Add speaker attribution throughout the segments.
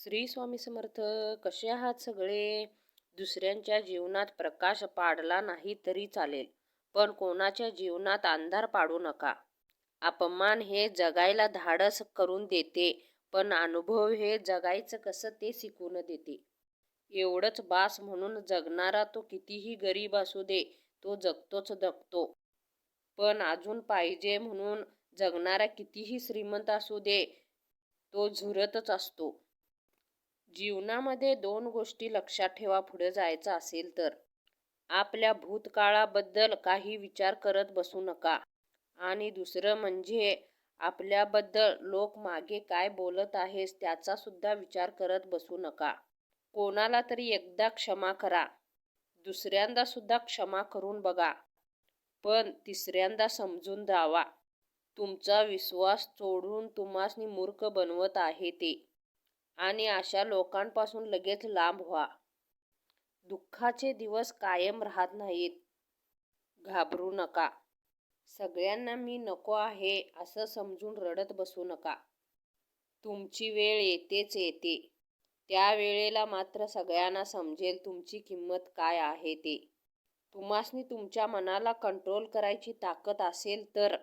Speaker 1: श्री स्वामी समर्थ कसे आहात सगळे? दुसऱ्यांच्या जीवनात प्रकाश पाडला नाही तरी चालेल पण कोणाच्या जीवनात अंधार पाडू नका. अपमान हे जगायला धाडस करून देते पण अनुभव हे जगायचं कसं ते शिकून देते. एवढंच बास म्हणून जगणारा तो कितीही गरीब असू दे तो जगतोच जगतो. पण अजून पाहिजे म्हणून जगणारा कितीही श्रीमंत असू दे तो झुरतच असतो. जीवनामध्ये दोन गोष्टी लक्षात ठेवा पुढे जायचं असेल तर. आपल्या भूतकाळाबद्दल काही विचार करत बसू नका. आणि दुसरं म्हणजे आपल्याबद्दल लोक मागे काय बोलत आहेस त्याचा सुद्धा विचार करत बसू नका. कोणाला तरी एकदा क्षमा करा. दुसऱ्यांदा सुद्धा क्षमा करून बघा. पण तिसऱ्यांदा समजून जावा. तुमचा विश्वास तोडून तुम्हासनी मूर्ख बनवत आहे ते. आणि अशा लोकांपासून लगेच लांब व्हा. दुःखाचे दिवस कायम राहत नाहीत. घाबरू नका. सगळ्यांना मी नको आहे असं समजून रडत बसू नका. तुमची वेळ येतेच येते. त्या वेळेला मात्र सगळ्यांना समजेल तुमची किंमत काय आहे ते. तुम्हासनी तुमच्या मनाला कंट्रोल करायची ताकद असेल तर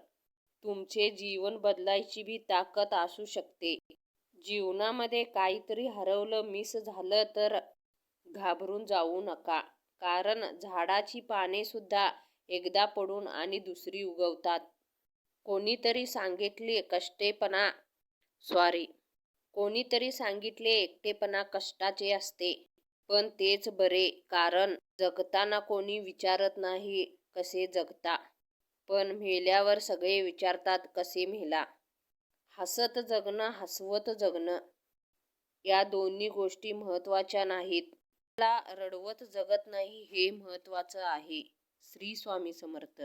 Speaker 1: तुमचे जीवन बदलायची बी ताकद असू शकते. जीवनामध्ये काहीतरी हरवलं मिस झालं तर घाबरून जाऊ नका. कारण झाडाची पाने सुद्धा एकदा पडून आणि दुसरी उगवतात. कोणीतरी सांगितले कष्टेपणा सॉरी कोणीतरी सांगितले एकटेपणा कष्टाचे असते. पण तेच बरे कारण जगताना कोणी विचारत नाही कसे जगता. पण मेल्यावर सगळे विचारतात कसे मेला. हसत जगणं हसवत जगणं या दोन्ही गोष्टी महत्त्वाच्या नाहीत. मला रडवत जगत नाही हे महत्त्वाचं आहे. श्री स्वामी समर्थ.